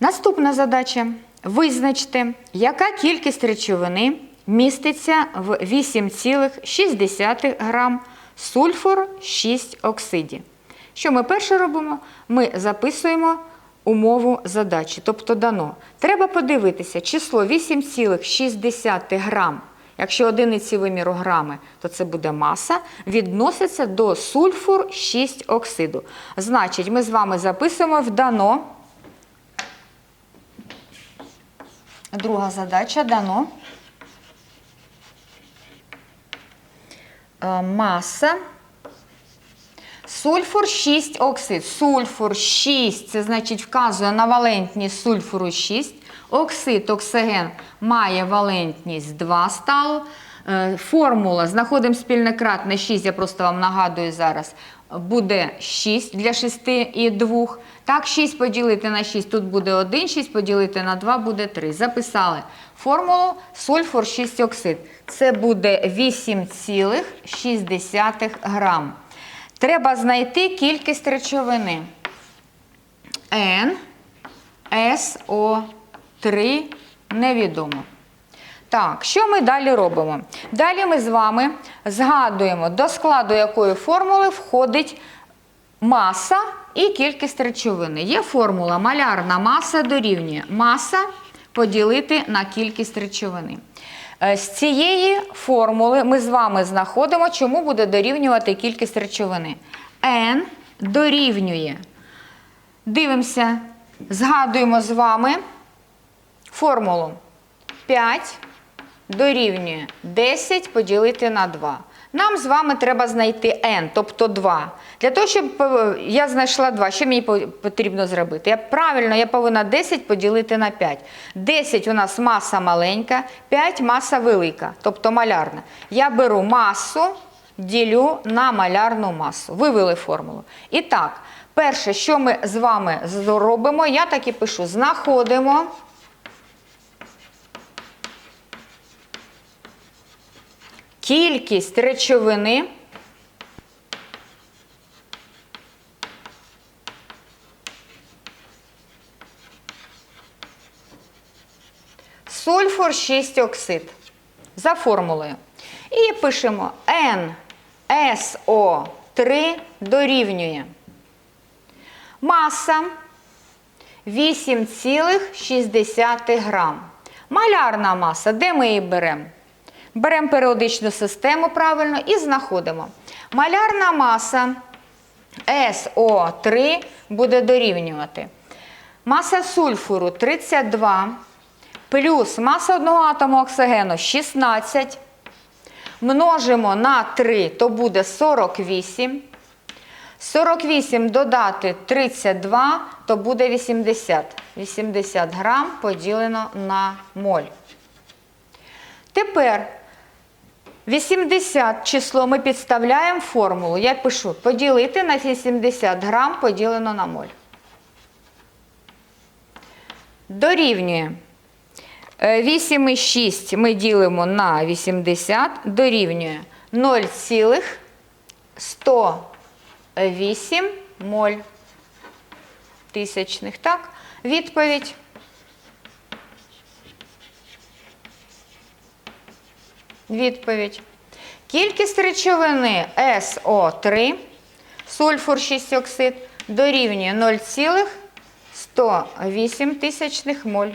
Наступна задача. Визначте, яка кількість речовини міститься в 8,6 грам сульфур 6 оксиді. Що ми перше робимо? Ми записуємо умову задачі, тобто дано. Треба подивитися число 8,6 грам. Якщо одиниці виміру грами, то це буде маса, відноситься до сульфур 6 оксиду. Значить, ми з вами записуємо в дано. Друга задача дано. Е, Маса. Сульфур 6 оксид. Сульфур 6, це значить вказує на валентність сульфуру 6. Оксид, оксиген має валентність 2 сталу. Е, Формула, знаходимо спільне кратне 6, я просто вам нагадую зараз, буде 6 для 6 і 2. Так, 6 поділити на 6, тут буде 1, 6 поділити на 2 буде 3. Записали формулу сульфур 6 оксид. Це буде 8,6 грам. Треба знайти кількість речовини. N, SO3 невідомо. Так, що ми далі робимо? Далі ми з вами згадуємо, до складу якої формули входить маса і кількість речовини. Є формула малярна маса дорівнює маса поділити на кількість речовини. Е, З цієї формули ми з вами знаходимо, чому буде дорівнювати кількість речовини. N дорівнює. Дивимося, згадуємо з вами формулу 5 дорівнює 10 поділити на 2. Нам з вами треба знайти n, тобто 2. Для того, щоб е, я знайшла 2, що мені потрібно зробити? Я, правильно, я повинна 10 поділити на 5. 10 у нас маса маленька, 5 маса велика, тобто малярна. Я беру масу, ділю на малярну масу. Вивели формулу. І так, перше, що ми з вами зробимо, я так і пишу: знаходимо. Кількість речовини сульфур 6 оксид за формулою. І пишемо NSO3 дорівнює маса 8,6 грам. Малярна маса, де ми її беремо? Беремо періодичну систему правильно і знаходимо. Малярна маса СО3 буде дорівнювати. Маса сульфуру 32, плюс маса одного атому оксигену 16. Множимо на 3, то буде 48. 48 додати 32, то буде 80. 80 грам поділено на моль. Тепер 80 число ми підставляємо формулу. Я пишу поділити на 80 грам поділено на моль. Дорівнює. Е, 8,6 ми ділимо на 80, дорівнює 0,108 моль тисячних. Так? Відповідь. Відповідь. Кількість речовини СО3, сульфур 6 оксид, дорівнює 0,108 моль.